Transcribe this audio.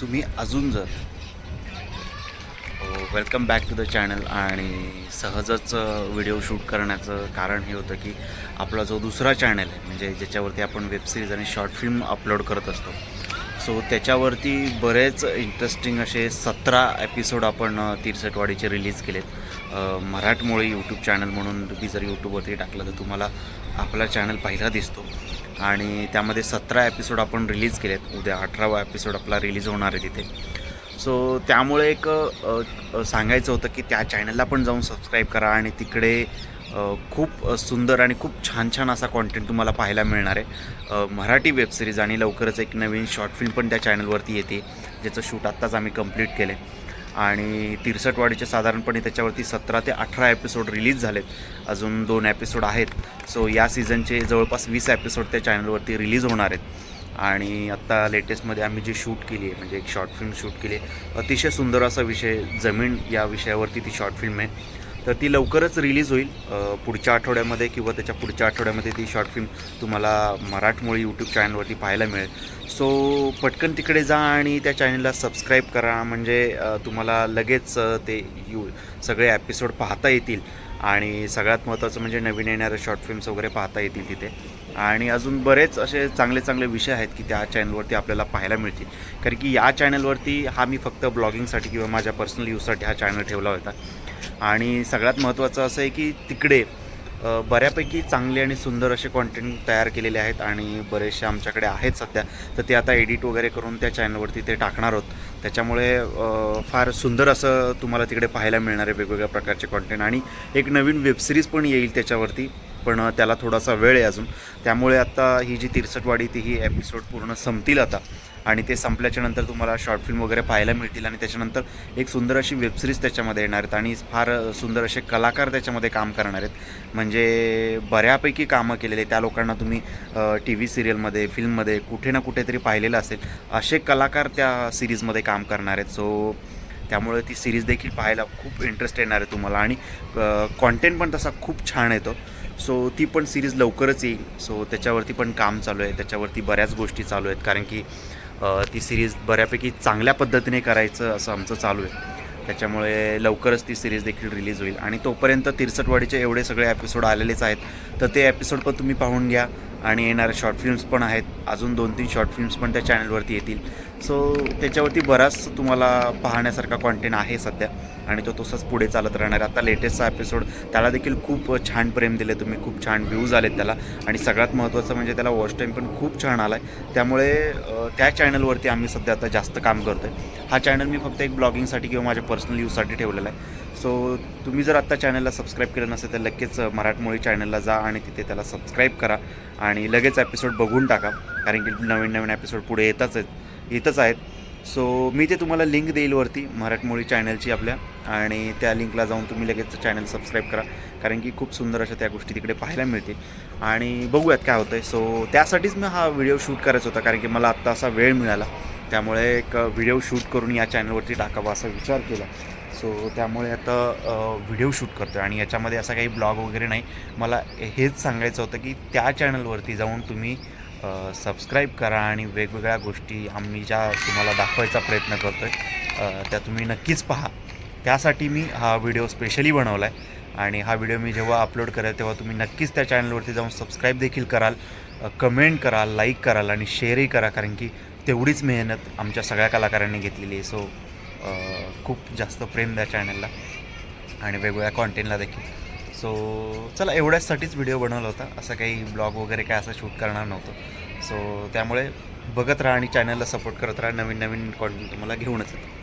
तुम्ही अजून जर welcome back to the channel आणि सहजच व्हिडिओ शूट करण्याचं कारण हे होतं की आपला जो दुसरा चॅनल आहे म्हणजे ज्याच्यावरती आपण वेबसिरीज आणि शॉर्ट फिल्म अपलोड करत असतो सो त्याच्यावरती बरेच इंटरेस्टिंग असे सतरा एपिसोड आपण अ, तिरसटवाडीचे रिलीज केलेत. मराठमोळी यूट्यूब चॅनल म्हणून तुम्ही जर यूट्यूबवरती टाकलं तर तुम्हाला आपला चॅनल पहिला दिसतो. आणि त्यामध्ये सतरा एपिसोड आपण रिलीज केलेत. उद्या अठरावा एपिसोड आपला रिलीज होणार आहे तिथे. सो त्यामुळे एक सांगायचं होतं की त्या चॅनलला पण जाऊन सबस्क्राईब करा आणि तिकडे खूप सुंदर आणि खूप छान छान असा कॉन्टेंट तुम्हाला पाहायला मिळणार आहे. मराठी वेबसिरीज आणि लवकरच एक नवीन शॉर्ट फिल्म पण त्या चॅनलवरती येते ज्याचं शूट आत्ताच आम्ही कंप्लीट केलं आहे आणि तिरसटवाडीचे साधारणपणे त्याच्यावरती सतरा ते अठरा एपिसोड रिलीज झालेत. अजून दोन एपिसोड आहेत. सो या सीझनचे जवळपास वीस एपिसोड त्या चॅनलवरती रिलीज होणार आहेत. आणि आत्ता लेटेस्टमध्ये आम्ही जी शूट केली आहे म्हणजे एक शॉर्ट फिल्म शूट केली आहे अतिशय सुंदर असा विषय जमीन या विषयावरती ती शॉर्ट फिल्म आहे. तर ती लवकरच रिलीज होईल पुढच्या आठवड्यामध्ये किंवा त्याच्या पुढच्या आठवड्यामध्ये ती शॉर्ट फिल्म तुम्हाला मराठमोळी यूट्यूब चॅनलवरती पाहायला मिळेल. सो पटकन तिकडे जा आणि त्या चॅनलला सबस्क्राईब करा. म्हणजे तुम्हाला लगेच ते यू सगळे एपिसोड पाहता येतील. आणि सगळ्यात महत्त्वाचं म्हणजे नवीन येणाऱ्या शॉर्ट फिल्म्स वगैरे पाहता येतील तिथे. आणि अजून बरेच असे चांगले चांगले विषय आहेत की त्या चॅनलवरती आपल्याला पाहायला मिळतील. कारण की या चॅनलवरती हा मी फक्त ब्लॉगिंगसाठी किंवा माझ्या पर्सनल यूजसाठी हा चॅनल ठेवला होता. आणि सगळ्यात महत्त्वाचं असं आहे की तिकडे बऱ्यापैकी चांगले आणि सुंदर असे कॉन्टेंट तयार केलेले आहेत आणि बरेचसे आमच्याकडे आहेत सध्या. तर ते आता एडिट वगैरे करून त्या चॅनलवरती ते टाकणार आहोत. त्याच्यामुळे फार सुंदर असं तुम्हाला तिकडे पाहायला मिळणार आहे वेगवेगळ्या प्रकारचे कॉन्टेंट आणि एक नवीन वेबसिरीज पण येईल त्याच्यावरती पण त्याला थोडासा वेळ आहे अजून. त्यामुळे आता ही जी तिरसटवाडी ती ही एपिसोड पूर्ण संपतील आता. आणि ते संपल्याच्या नंतर तुम्हाला शॉर्ट फिल्म वगैरे पाहायला मिळतील आणि त्याच्यानंतर एक सुंदर अशी वेबसिरीज त्याच्यामध्ये येणार आहेत आणि फार सुंदर असे कलाकार त्याच्यामध्ये काम करणार आहेत. म्हणजे बऱ्यापैकी कामं केलेले त्या लोकांना तुम्ही टी व्ही सिरियलमध्ये फिल्ममध्ये कुठे ना कुठेतरी पाहिलेलं असेल असे कलाकार त्या सिरीजमध्ये काम करणार आहेत. सो त्यामुळे ती सिरीज देखील पाहायला खूप इंटरेस्ट येणार आहे तुम्हाला. आणि कॉन्टेंट पण तसा खूप छान येतो. सो ती पण सिरीज लवकरच येईल. सो त्याच्यावरती पण काम चालू आहे. त्याच्यावरती बऱ्याच गोष्टी चालू आहेत. कारण की ती सिरीज बऱ्यापैकी चांगल्या पद्धतीने करायचं असं आमचं चालू आहे. त्याच्यामुळे लवकरच ती सिरीज देखील रिलीज होईल. आणि तोपर्यंत तिरसटवाडीचे एवढे सगळे एपिसोड आलेलेच आहेत. तर ते एपिसोड पण तुम्ही पाहून घ्या. आणि येणारे शॉर्ट फिल्म्स पण आहेत. अजून दोन तीन शॉर्ट फिल्म्स पण त्या चॅनलवरती येतील. सो त्याच्यावरती बराच तुम्हाला पाहण्यासारखा कॉन्टेंट आहे सध्या. आणि तो तसंच पुढे चालत राहणार. आता लेटेस्टचा एपिसोड त्याला देखील खूप छान प्रेम दिले तुम्ही. खूप छान व्ह्यूज आलेत त्याला. आणि सगळ्यात महत्त्वाचं म्हणजे त्याला वॉच टाईम पण खूप छान आला आहे त्यामुळे त्या चॅनलवरती आम्ही सध्या आता जास्त काम करतो आहे हा चॅनल मी फक्त एक ब्लॉगिंगसाठी किंवा माझ्या पर्सनल यूजसाठी ठेवलेला आहे. सो तुम्ही जर आत्ता चॅनलला सबस्क्राईब केलं नसेल तर लगेच मराठमोळी चॅनलला जा आणि तिथे त्याला सबस्क्राईब करा. आणि लगेच एपिसोड बघून टाका कारण की नवीन नवीन एपिसोड पुढे येतच आहेत येतच आहेत. सो मी ते तुम्हाला लिंक देईल वरती मराठमोळी चॅनलची आपल्या. आणि त्या लिंकला जाऊन तुम्ही लगेच चॅनल सबस्क्राईब करा कारण की खूप सुंदर अशा त्या गोष्टी तिकडे पाहायला मिळतील. आणि बघूयात काय होतं आहे सो त्यासाठीच मी हा व्हिडिओ शूट करायचा होता कारण की मला आत्ता असा वेळ मिळाला. त्यामुळे एक व्हिडिओ शूट करून या चॅनलवरती टाकावा असा विचार केला. सो त्यामुळे आता व्हिडिओ शूट करतो आहे आणि याच्यामध्ये असा काही ब्लॉग वगैरे नाही. मला हेच सांगायचं होतं की त्या चॅनलवरती जाऊन तुम्ही सबस्क्राईब करा आणि वेगवेगळ्या गोष्टी आम्ही ज्या तुम्हाला दाखवायचा प्रयत्न करतो आहे त्या तुम्ही नक्कीच पहा. त्यासाठी मी हा व्हिडिओ स्पेशली बनवला आहे आणि हा व्हिडिओ मी जेव्हा अपलोड करेल तेव्हा तुम्ही नक्कीच त्या चॅनलवरती जाऊन सबस्क्राईब देखील कराल कमेंट कराल लाईक कराल आणि शेअरही करा. कारण की तेवढीच मेहनत आमच्या सगळ्या कलाकारांनी घेतलेली आहे. सो खूप जास्त प्रेम द्या चॅनलला आणि वेगवेगळ्या कॉन्टेंटला देखील. सो चला एवढ्याचसाठीच व्हिडिओ बनवला होता. असं काही ब्लॉग वगैरे काय असं शूट करणार नव्हतं. सो त्यामुळे बघत राहा आणि चॅनलला सपोर्ट करत राहा. नवीन नवीन कॉन्टेंट तुम्हाला घेऊनच येतो.